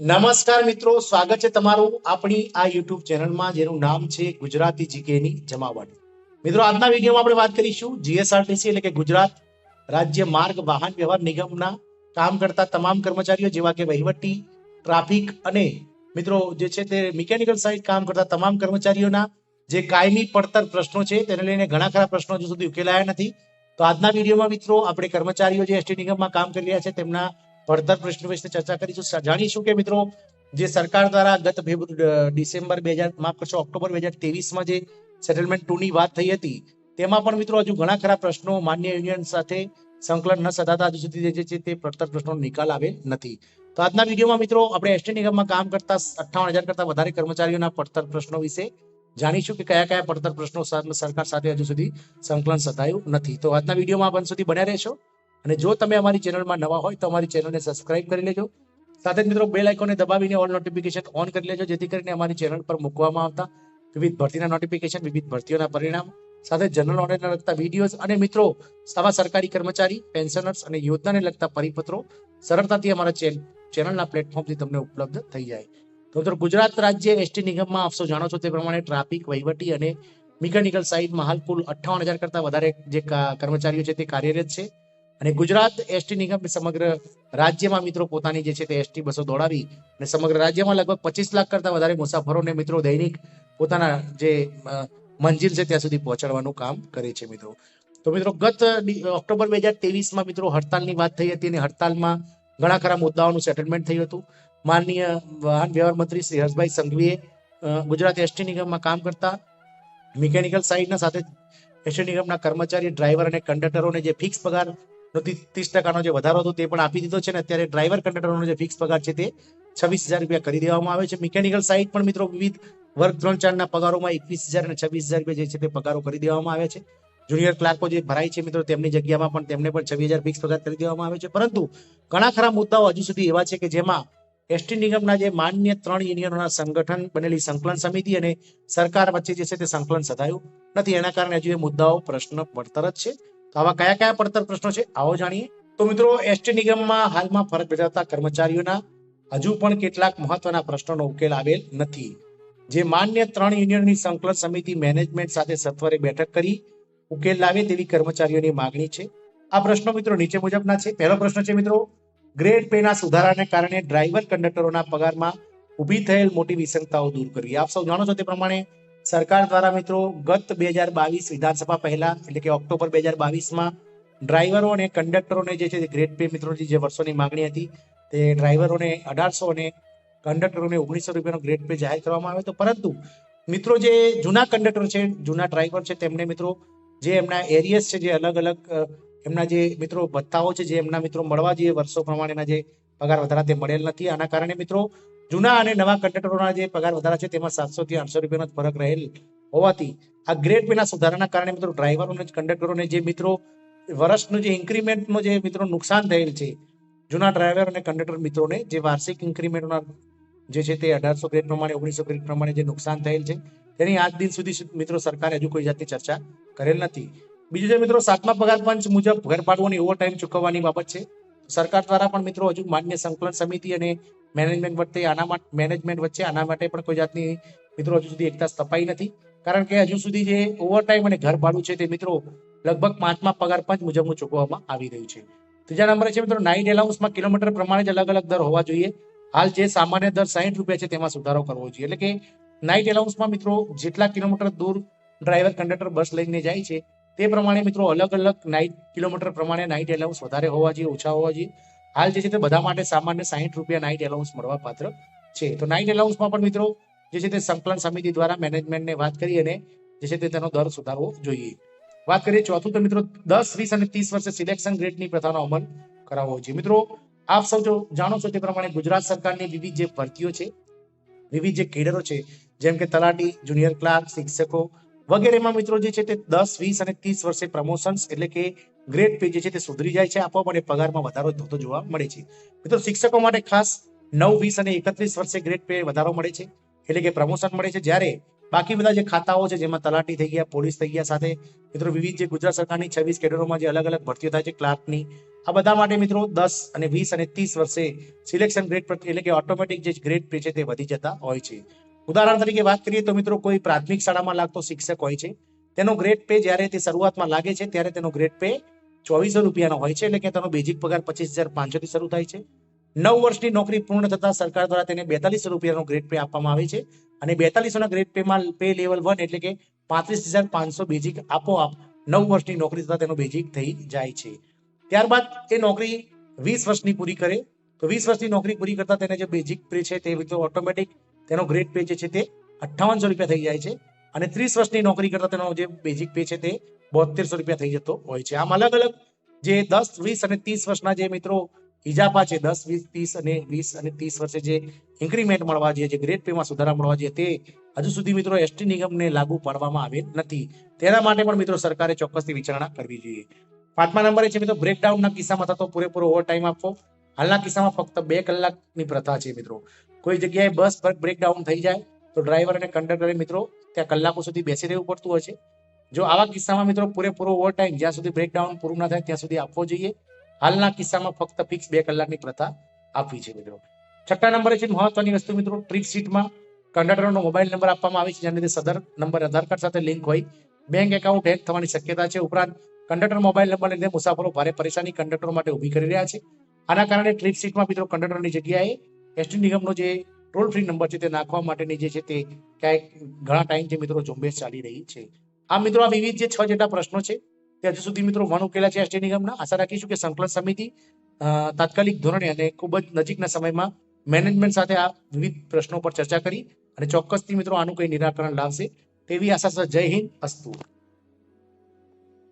નમસ્કાર મિત્રો, સ્વાગત છે તમારું આપણી આ યુટ્યુબ ચેનલમાં, જેનું નામ છે ગુજરાતી જીકેની જમાવટ. મિત્રો, આજના વિડીયોમાં આપણે વાત કરીશું જીએસઆરટીસી એટલે કે ગુજરાત રાજ્ય માર્ગ વાહન વ્યવહાર નિગમના કામ કરતા તમામ કર્મચારીઓ, જેવા કે વહીવટી, ટ્રાફિક અને મિત્રો, જે છે તે મિકેનિકલ સાઇડ કામ કરતા તમામ કર્મચારીઓના જે કાયમી પડતર પ્રશ્નો છે, તેને લઈને ઘણા ખરા પ્રશ્નો હજુ સુધી ઉકેલાયા નથી. તો આજના વિડીયોમાં મિત્રો, આપણે કર્મચારીઓ જે એસટી નિગમમાં કામ કરી રહ્યા છે, તેમના પડતર પ્રશ્નો વિશે ચર્ચા કરીશું જાણીશું કે મિત્રો, જે સરકાર દ્વારા ગત ડિસેમ્બર બે હજાર માફ કરશો, ઓક્ટોબર બે હજાર તેવીસમાં જે સેટલમેન્ટ ટુ ની વાત થઈ હતી, તેમાં પણ મિત્રો હજુ ઘણા ખરા પ્રશ્નો માન્ય યુનિયન સાથે સંકલન ન સધાતા હજુ સુધી જે છે તે પડતર પ્રશ્નો નિકાલ આવેલ નથી. તો આજના વિડીયોમાં મિત્રો, આપણે એસટી નિગમમાં કામ કરતા અઠાવન હજાર કરતા વધારે કર્મચારીઓના પડતર પ્રશ્નો વિશે જાણીશું કે કયા કયા પડતર પ્રશ્નો સરકાર સાથે હજુ સુધી સંકલન સધાયું નથી. તો આજના વિડીયોમાં અંત સુધી બન્યા રહેશો. અને જો તમે અમારી ચેનલમાં નવા હોય તો અમારી ચેનલને સબસ્ક્રાઇબ કરી લેજો. સાથે જ મિત્રો બેલ આઇકોને દબાવીને ઓલ નોટિફિકેશન ઓન કરી લેજો, જેથી કરીને અમારી ચેનલ પર મૂકવામાં આવતા વિવિધ ભરતીના નોટિફિકેશન વિવિધ ભરતીઓના પરિણામ, સાથે જનરલ નોલેજને લગતા વિડીયોઝ અને મિત્રો, સવા સરકારી કર્મચારી પેન્શનર્સ અને યોજનાને લગતા પરિપત્રો સરળતાથી અમારા ચેન- ચેનલના પ્લેટફોર્મથી તમને ઉપલબ્ધ થઈ જાય. તો મિત્રો, ગુજરાત રાજ્ય એસટી નિગમમાં આપશો જાણો છો તે પ્રમાણે ટ્રાફિક, વહીવટી અને મિકેનિકલ સાઇડમાં હાલ કુલ અઠ્ઠાવન હજાર કરતા વધારે જે કર્મચારીઓ છે તે કાર્યરત છે. અને ગુજરાત એસટી નિગમ સમગ્ર રાજ્યમાં મિત્રો પોતાની જે છે તે એસટી બસો દોડાવી અને સમગ્ર રાજ્યમાં લગભગ પચીસ લાખ કરતા વધારે મુસાફરોને મિત્રો દૈનિક પોતાના જે મંજિલ છે ત્યાં સુધી પહોંચાડવાનું કામ કરે છે મિત્રો. તો મિત્રો ગત ઓક્ટોબર બે હજાર તેવીસમાં મિત્રો હડતાલની વાત થઈ હતી અને હડતાલમાં ઘણા ખરા મુદ્દાઓનું સેટલમેન્ટ થયું હતું. માનનીય વાહન વ્યવહાર મંત્રી શ્રી હર્ષભાઈ સંઘવીએ ગુજરાત એસટી નિગમમાં કામ કરતા મિકેનિકલ સાઇડના સાથે એસટી નિગમના કર્મચારી, ડ્રાઈવર અને કંડક્ટરોને જે ફિક્સ પગાર ત્રીસ ટકાનો જે વધારો હતો તે પણ આપી દીધો છે અને અત્યારે ડ્રાઈવર કંડક્ટરોનો જે ફિક્સ પગાર છે તે છવ્વીસ હજાર રૂપિયા કરી દેવામાં આવે છે. મિકેનિકલ સાઇડ પણ મિત્રો વિવિધ વર્ગ ત્રણ ચારના પગારોમાં એકવીસ અને છવ્વીસ રૂપિયા જે છે તે પગારો કરી દેવામાં આવે છે. જુનિયર ક્લાર્કો જે ભરાય છે મિત્રો તેમની જગ્યામાં પણ તેમને પણ છવ્વીસ ફિક્સ પગાર કરી દેવામાં આવે છે. પરંતુ ઘણા ખરા મુદ્દાઓ હજુ સુધી એવા છે કે જેમાં એસટી નિગમના જે માન્ય ત્રણ યુનિયનોના સંગઠન બનેલી સંકલન સમિતિ અને સરકાર વચ્ચે જે છે તે સંકલન સધાયું નથી. એના કારણે હજુ એ મુદ્દાઓ પ્રશ્ન પડતર જ છે. તો આવા કયા કયા પડતર પ્રશ્નો છે, આવો જાણીએ. તો મિત્રો એસટી નિગમમાં હાલમાં ફરજ બજાવતા કર્મચારીઓના હજુ પણ કેટલાક મહત્વના પ્રશ્નોનો ઉકેલ આવેલ નથી. જે માન્ય ત્રણ યુનિયનની સંકલન સમિતિ મેનેજમેન્ટ સાથે સત્વરે બેઠક કરી ઉકેલ લાવે તેવી કર્મચારીઓની માગણી છે. આ પ્રશ્નો મિત્રો નીચે મુજબના છે. પહેલો પ્રશ્ન છે મિત્રો, ગ્રેડ પેના સુધારાને કારણે ડ્રાઈવર કંડક્ટરોના પગારમાં ઊભી થયેલ મોટી વિસંગતાઓ દૂર કરવી. આપ સૌ જાણો છો તે પ્રમાણે સરકાર દ્વારા મિત્રો ગત બે હજાર બાવીસ વિધાનસભા પહેલા, એટલે કે ઓક્ટોબર બે હજાર બાવીસમાં, ડ્રાઈવરો અને કંડક્ટરોને જે છે ગ્રેડ પે મિત્રો જે વર્ષોની માંગણી હતી, તે ડ્રાઈવરોને અઢારસો અને કંડક્ટરોને ઓગણીસો રૂપિયાનો ગ્રેડ પે જાહેર કરવામાં આવ્યો હતો. પરંતુ મિત્રો જે જૂના કંડક્ટર છે, જૂના ડ્રાઈવર છે, તેમને મિત્રો જે એમના એરિયસ છે, જે અલગ અલગ એમના જે મિત્રો ભથ્થાઓ છે, જે એમના મિત્રો મળવા જોઈએ વર્ષો પ્રમાણેના જે પગાર વધારા તે મળેલ નથી. આના કારણે મિત્રો જૂના અને નવા કંડક્ટરોના જે પગાર વધારા છે, તેમાં સાતસો થી આઠસો રૂપિયાનો ફરક રહેલ હોવાથી આ ગ્રેડ પેના સુધારાના કારણે મિત્રો ડ્રાઈવરોને કંડક્ટરોને જે મિત્રો વર્ષનું જે ઇન્ક્રીમેન્ટનું જે મિત્રો નુકસાન થયેલ છે, જૂના ડ્રાઈવર અને કંડક્ટર મિત્રોને જે વાર્ષિક ઇન્ક્રીમેન્ટના જે છે તે અઢારસો ગ્રેડ પ્રમાણે, ઓગણીસો ગ્રેડ પ્રમાણે જે નુકસાન થયેલ છે, તેની આજ દિન સુધી મિત્રો સરકારે હજુ કોઈ જાતની ચર્ચા કરેલ નથી. બીજું છે મિત્રો, સાતમા પગાર પંચ મુજબ ઘર પાડવાની ઓવર ટાઈમ ચૂકવવાની બાબત છે. સરકાર દ્વારા પણ મિત્રો હજુ માન્ય સંકલન સમિતિ અને મેનેજમેન્ટ વચ્ચે આના મેનેજમેન્ટ વચ્ચે આના માટે પણ કોઈ જાતની મિત્રો હજુ સુધી એકતા સ્થપાઈ નથી. કારણ કે હજુ સુધી જે ઓવરટાઈમ અને ઘર ભાડું છે તે મિત્રો લગભગ પાંચમા પગાર પંચ મુજબનું ચૂકવવામાં આવી રહ્યું છે. ત્રીજા નંબરે છે મિત્રો નાઇટ એલાઉન્સમાં કિલોમીટર પ્રમાણે જ અલગ અલગ દર હોવા જોઈએ. હાલ જે સામાન્ય દર સાહીઠ રૂપિયા છે તેમાં સુધારો કરવો જોઈએ. એટલે કે નાઇટ એલાઉન્સમાં મિત્રો જેટલા કિલોમીટર દૂર ડ્રાઈવર કંડક્ટર બસ લઈને જાય છે તે પ્રમાણે મિત્રો અલગ અલગ નાઇટ કિલોમીટર પ્રમાણે નાઇટ એલાઉન્સ વધારે હોવા જોઈએ, ઓછા હોવા જોઈએ. હાલ જે છે તે બધા માટે સામાન્ય સાહીઠ રૂપિયા નાઇટ એલાઉન્સ મળવા પાત્ર છે. તો નાઇટ એલાઉન્સમાં પણ મિત્રો જે છે તે સંકલન સમિતિ દ્વારા મેનેજમેન્ટને વાત કરી અને જે છે તેનો દર સુધારવો જોઈએ. વાત કરીએ ચોથું, તો મિત્રો દસ, વીસ અને ત્રીસ વર્ષે સિલેક્શન ગ્રેડની પ્રથાનો અમલ કરાવવો જોઈએ. મિત્રો, આપ સૌ જાણો છો તે પ્રમાણે ગુજરાત સરકારની વિવિધ જે ભરતીઓ છે, વિવિધ જે કેડરો છે, જેમ કે તલાટી જુનિયર ક્લાર્ક શિક્ષકો વગેરેમાં મિત્રો જે છે તે દસ, વીસ અને ત્રીસ વર્ષે પ્રમોશન્સ એટલે કે ગ્રેડ પે જે છે તે સુધરી જાય છે આપોઆપ અને પગારમાં વધારો થતો જોવા મળે છે. મિત્રો, શિક્ષકો માટે ખાસ નવ, વીસ અને એકત્રીસ વર્ષે ગ્રેડ પે વધારો મળે છે, એટલે કે પ્રમોશન મળે છે. જ્યારે બાકી બધા જે ખાતાઓ છે, જેમાં તલાટી થઈ ગયા, પોલીસ થઈ ગયા સાથે, મિત્રો, વિવિધ જે ગુજરાત સરકારની છવ્વીસ કેડરોમાં જે અલગ અલગ ભરતીઓ થાય છે, ક્લાર્કની, આ બધા માટે મિત્રો દસ અને વીસ અને ત્રીસ વર્ષે સિલેક્શન ગ્રેડ એટલે કે ઓટોમેટિક જે ગ્રેડ પે છે તે વધી જતા હોય છે. ઉદાહરણ તરીકે વાત કરીએ તો મિત્રો કોઈ પ્રાથમિક શાળામાં લાગતો શિક્ષક હોય છે, તેનો ગ્રેડ પે જ્યારે તે શરૂઆતમાં લાગે છે, ત્યારે તેનો ગ્રેડ પે ચોવીસો રૂપિયાનો હોય છે, એટલે કે તેનો બેઝિક પગાર પચીસ હજાર પાંચસોથી શરૂ થાય છે. નવ વર્ષની નોકરી પૂર્ણ થતા સરકાર દ્વારા તેને બેતાલીસો રૂપિયાનો ગ્રેડ પે આપવામાં આવે છે અને બેતાલીસોના ગ્રેડ પેમાં પે લેવલ વન એટલે કે પાંત્રીસ હજાર પાંચસો બેઝિક આપોઆપ નવ વર્ષની નોકરી થતા તેનો બેઝિક થઈ જાય છે. ત્યારબાદ એ નોકરી વીસ વર્ષની પૂરી કરે, તો વીસ વર્ષની નોકરી પૂરી કરતા તેને જે બેઝિક પે છે તે ઓટોમેટિક તેનો ગ્રેડ પે જે છે તે અઠ્ઠાવનસો રૂપિયા થઈ જાય છે અને ત્રીસ વર્ષની નોકરી કરતા તેનો જે બેઝિક પે છે તે બોતેરસો રૂપિયા થઈ જતો હોય છે. આમ અલગ અલગ જે દસ, વીસ અને ત્રીસ વર્ષના જે મિત્રો ઇજાફા છે, દસ, વીસ, ત્રીસ અને વીસ અને ત્રીસ વર્ષે જે ઇન્ક્રીમેન્ટ મળવા જોઈએ જે ગ્રેડ પેમાં સુધારા મળવા જોઈએ તે હજુ સુધી મિત્રો એસટી નિગમને લાગુ પાડવામાં આવેલ નથી. તેના માટે પણ મિત્રો સરકારે ચોક્કસથી વિચારણા કરવી જોઈએ. પાંચમા નંબરે છે મિત્રો બ્રેકડાઉનના કિસ્સામાં થતો પૂરેપૂરો ઓવર ટાઈમ આપવો. હાલના કિસ્સામાં ફક્ત બે કલાકની પ્રથા છે મિત્રો. કોઈ જગ્યાએ બસ બ્રેકડાઉન થઈ જાય, તો ડ્રાઈવર અને કંડક્ટરે મિત્રો ત્યાં કલાકો સુધી બેસી રહેવું પડતું હોય છે. જો આવા કિસ્સામાં મિત્રો પૂરેપૂરો ઓવર ટાઈમ જ્યાં સુધી બ્રેકડાઉન પૂરું ના થાય ત્યાં સુધી આપવો જોઈએ. હાલના કિસ્સામાં ફક્ત ફિક્સ બે કલાકની પ્રથા આપવી છે મિત્રો. છઠ્ઠા નંબરે છે મહત્વની વસ્તુ મિત્રો ટ્રીપ સીટમાં કંડક્ટરનો મોબાઈલ નંબર આપવામાં આવે છે, જેના લીધે સદર નંબર, આધાર કાર્ડ સાથે લિંક હોય. બેંક એકાઉન્ટ હેક થવાની શક્યતા છે. ઉપરાંત કંડક્ટર મોબાઈલ નંબર લીધે મુસાફરો ભારે પરેશાની કંડક્ટરો માટે ઊભી કરી રહ્યા છે. આના કારણે ટ્રીપ સીટમાં મિત્રો કંડક્ટરની જગ્યાએ એસટી નિગમનો જે ટોલ ફ્રી નંબર છે તે નાખવા માટેની જે છે તે ક્યાંક ઘણા ટાઈમથી મિત્રો ઝુંબેશ ચાલી રહી છે. આ મિત્રો, આ વિવિધ જે છ જેટલા પ્રશ્નો છે, તે હજુ સુધી મિત્રો વણ ઉકેલા છે એસટી નિગમના. આશા રાખીશું કે સંકલન સમિતિ તાત્કાલિક ધોરણે અને ખૂબ જ નજીકના સમયમાં મેનેજમેન્ટ સાથે આ વિવિધ પ્રશ્નો પર ચર્ચા કરી અને ચોક્કસથી મિત્રો આનું કંઈ નિરાકરણ લાવશે તેવી આશા જય હિન્દ, અસ્તુ.